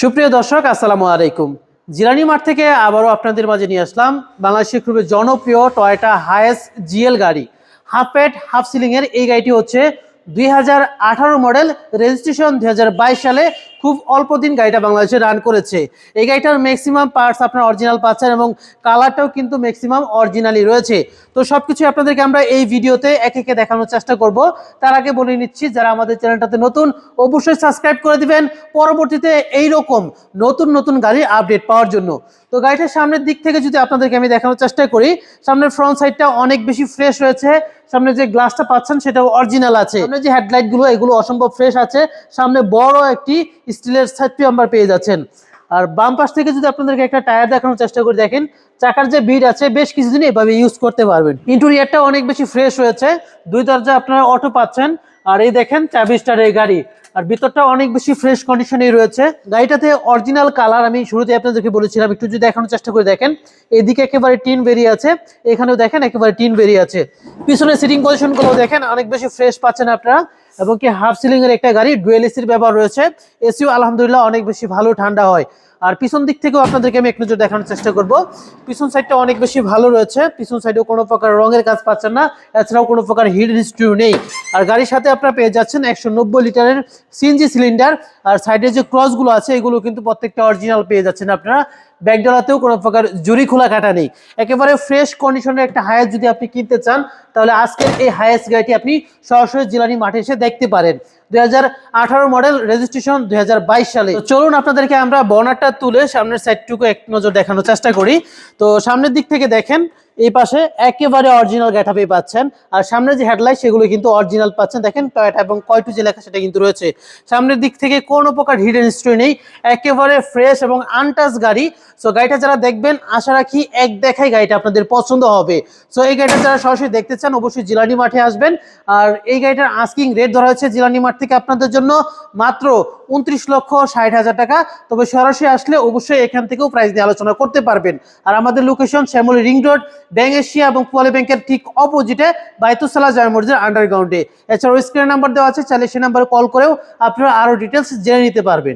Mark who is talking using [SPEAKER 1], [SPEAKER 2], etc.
[SPEAKER 1] সুপ্রিয় দর্শক, আসসালামু আলাইকুম। জিরানি মাঠ থেকে আবারও আপনাদের মাঝে নিয়ে আসলাম বাংলাদেশের খুবই জনপ্রিয় টয়টা হায়েস জিএল গাড়ি। হাফ প্যাট হাফ সিলিংয়ের এই গাড়িটি হচ্ছে দুই হাজার আঠারো মডেল, রেজিস্ট্রেশন দুই হাজার বাইশ সালে খুব অল্প দিন গাড়িটা বাংলাদেশে রান করেছে। এই গাড়িটার ম্যাক্সিমাম পার্টস আপনার অরিজিনাল পাচ্ছেন এবং কালারটাও কিন্তু ম্যাক্সিমাম অরিজিনালি রয়েছে। তো সব কিছু আপনাদেরকে আমরা এই ভিডিওতে একে একে দেখানোর চেষ্টা করব। তার আগে বলে নিচ্ছি, যারা আমাদের চ্যানেলটাতে নতুন, অবশ্যই সাবস্ক্রাইব করে দিবেন। পরবর্তীতে এই রকম নতুন নতুন গাড়ির আপডেট পাওয়ার জন্য। তো গাড়িটার সামনের দিক থেকে যদি আপনাদেরকে আমি দেখানোর চেষ্টা করি, সামনের ফ্রন্ট সাইডটা অনেক বেশি ফ্রেশ রয়েছে। সামনে যে গ্লাসটা পাচ্ছেন, সেটাও অরিজিনাল আছে। সামনে যে হেডলাইটগুলো, এগুলো অসম্ভব ফ্রেশ আছে। সামনে বড় একটি স্টিলের সাইডটি আমরা পেয়ে যাচ্ছেন। আর বাম পাশ থেকে যদি আপনাদেরকে একটা টায়ার দেখানোর চেষ্টা করি, দেখেন, চাকার যে বিট আছে, বেশ কিছুদিন এভাবে ইউজ করতে পারবেন। ইন্টেরিয়ারটা অনেক বেশি ফ্রেশ রয়েছে দুই দরজা আপনারা অটো পাচ্ছেন। আর এই দেখেন চাবি এই গাড়ি। আর ভিতরটা অনেক বেশি ফ্রেশ কন্ডিশনেই রয়েছে। গাড়িটাতে অরিজিনাল কালার আমি শুরুতে আপনাদেরকে বলেছিলাম, একটু যদি দেখানোর চেষ্টা করে, দেখেন, এদিকে একেবারে টিন বেরিয়ে আছে। এখানেও দেখেন, একেবারে টিন বেরিয়ে আছে। পিছনে সিটিং পজিশনগুলো দেখেন, অনেক বেশি ফ্রেশ পাচ্ছেন আপনারা। এবং কি হাফ সিলিং এর একটা গাড়ি ডুয়েল এসির ব্যবহার রয়েছে। এসিও আলহামদুলিল্লাহ অনেক বেশি ভালো, ঠান্ডা হয়। আর পিছন দিক থেকেও আপনাদেরকে আমি এক নজর দেখানোর চেষ্টা করব। পিছন সাইডটা অনেক বেশি ভালো রয়েছে। পিছন সাইডেও কোনো প্রকার রঙের কাজ পাচ্ছেন না। এছাড়াও কোনো প্রকার হিট হিস্ট্রিও নেই। আর গাড়ির সাথে আপনারা পেয়ে যাচ্ছেন একশো নব্বই লিটারের সিএনজি সিলিন্ডার আর সাইডে যে ক্রসগুলো আছে, এগুলো কিন্তু প্রত্যেকটা অরিজিনাল পেয়ে যাচ্ছেন আপনারা। ব্যাগডলাতেও কোনো প্রকার জুরি খোলা কাটা নেই। একেবারে ফ্রেশ কন্ডিশনের একটা হায়াস যদি আপনি কিনতে চান, তাহলে আজকের এই হায়াস গাড়িটি আপনি সরাসরি জিলানি মাঠে এসে দেখতে পারেন। দুই হাজার আঠারো মডেল রেজিস্ট্রেশন দুই হাজার বাইশ সালে। চলুন আপনাদেরকে আমরা বনারটা তুলে সামনের সাইডটুকু এক নজর দেখানোর চেষ্টা করি। তো সামনের দিক থেকে দেখেন, এই পাশে একেবারে অরিজিনাল গ্যাটাপে পাচ্ছেন। আর সামনে যে হেডলাইট সেগুলো কিন্তু অরিজিনাল পাচ্ছেন। দেখেন টয়টা এবং কয়টু যে লেখা, সেটা কিন্তু রয়েছে। সামনের দিক থেকে কোনো প্রকার হিডেন হিস্ট্রি নেই। একেবারে ফ্রেশ এবং আনটাচ গাড়ি। সো গাড়িটা যারা দেখবেন, আশা রাখি এক দেখাই গাড়িটা আপনাদের পছন্দ হবে। সো এই গাড়িটা যারা সরাসরি দেখতে চান, অবশ্যই জিলানি মাঠে আসবেন। আর এই গাড়িটার আস্কিং রেট ধরা হয়েছে জিলানি মাঠ থেকে আপনাদের জন্য মাত্র উনত্রিশ লক্ষ ষাট হাজার টাকা। তবে সরাসরি আসলে অবশ্যই এখান থেকেও প্রাইস নিয়ে আলোচনা করতে পারবেন। আর আমাদের location Shyamoli ring road bank Asia এবং পোয়ালি ব্যাংকের ঠিক অপোজিটে বাইতুসালা জয় মসজিদের আন্ডারগ্রাউন্ডে এছাড়াও স্ক্রিন নাম্বার দেওয়া আছে, চাইলে সে নাম্বারে কল করেও আপনারা আরও ডিটেলস জেনে নিতে পারবেন।